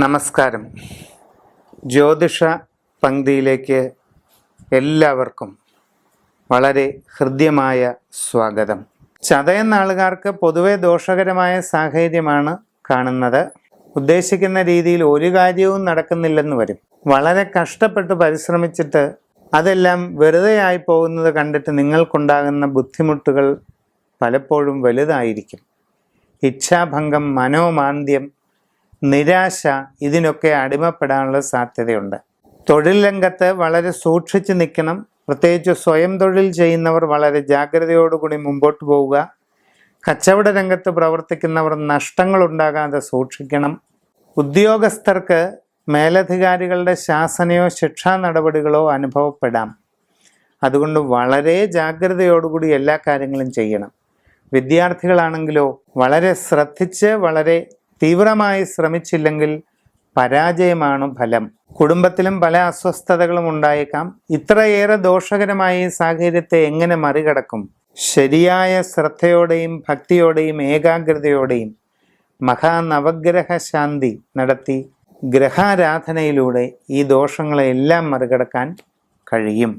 നമസ്കാരം. ജ്യോതിഷ പങ്ക്തിയിലേക്ക് എല്ലാവർക്കും വളരെ ഹൃദ്യമായ സ്വാഗതം. ചതയം നാളുകാർക്ക് പൊതുവെ ദോഷകരമായ സാഹചര്യമാണ് കാണുന്നത്. ഉദ്ദേശിക്കുന്ന രീതിയിൽ ഒരു കാര്യവും നടക്കുന്നില്ലെന്ന് വരും. വളരെ കഷ്ടപ്പെട്ട് പരിശ്രമിച്ചിട്ട് അതെല്ലാം വെറുതെ ആയി പോകുന്നത് കണ്ടിട്ട് നിങ്ങൾക്കുണ്ടാകുന്ന ബുദ്ധിമുട്ടുകൾ പലപ്പോഴും വലുതായിരിക്കും. ഇച്ഛാഭംഗം മനോമാന്ദ്യം നിരാശ ഇതിനൊക്കെ അടിമപ്പെടാനുള്ള സാധ്യതയുണ്ട്. തൊഴിൽ രംഗത്ത് വളരെ സൂക്ഷിച്ച് നിൽക്കണം. പ്രത്യേകിച്ച് സ്വയം തൊഴിൽ ചെയ്യുന്നവർ വളരെ ജാഗ്രതയോടുകൂടി മുമ്പോട്ട് പോവുക. കച്ചവട രംഗത്ത് പ്രവർത്തിക്കുന്നവർ നഷ്ടങ്ങൾ ഉണ്ടാകാതെ സൂക്ഷിക്കണം. ഉദ്യോഗസ്ഥർക്ക് മേലധികാരികളുടെ ശാസനയോ ശിക്ഷാ നടപടികളോ അനുഭവപ്പെടാം. അതുകൊണ്ട് വളരെ ജാഗ്രതയോടുകൂടി എല്ലാ കാര്യങ്ങളും ചെയ്യണം. വിദ്യാർത്ഥികളാണെങ്കിലോ വളരെ ശ്രദ്ധിച്ച് വളരെ തീവ്രമായി ശ്രമിച്ചില്ലെങ്കിൽ പരാജയമാണ് ഫലം. കുടുംബത്തിലും പല അസ്വസ്ഥതകളും ഉണ്ടായേക്കാം. ഇത്രയേറെ ദോഷകരമായ ഈ സാഹചര്യത്തെ എങ്ങനെ മറികടക്കും? ശരിയായ ശ്രദ്ധയോടെയും ഭക്തിയോടെയും ഏകാഗ്രതയോടെയും മഹാനവഗ്രഹ ശാന്തി നടത്തി ഗ്രഹാരാധനയിലൂടെ ഈ ദോഷങ്ങളെല്ലാം മറികടക്കാൻ കഴിയും.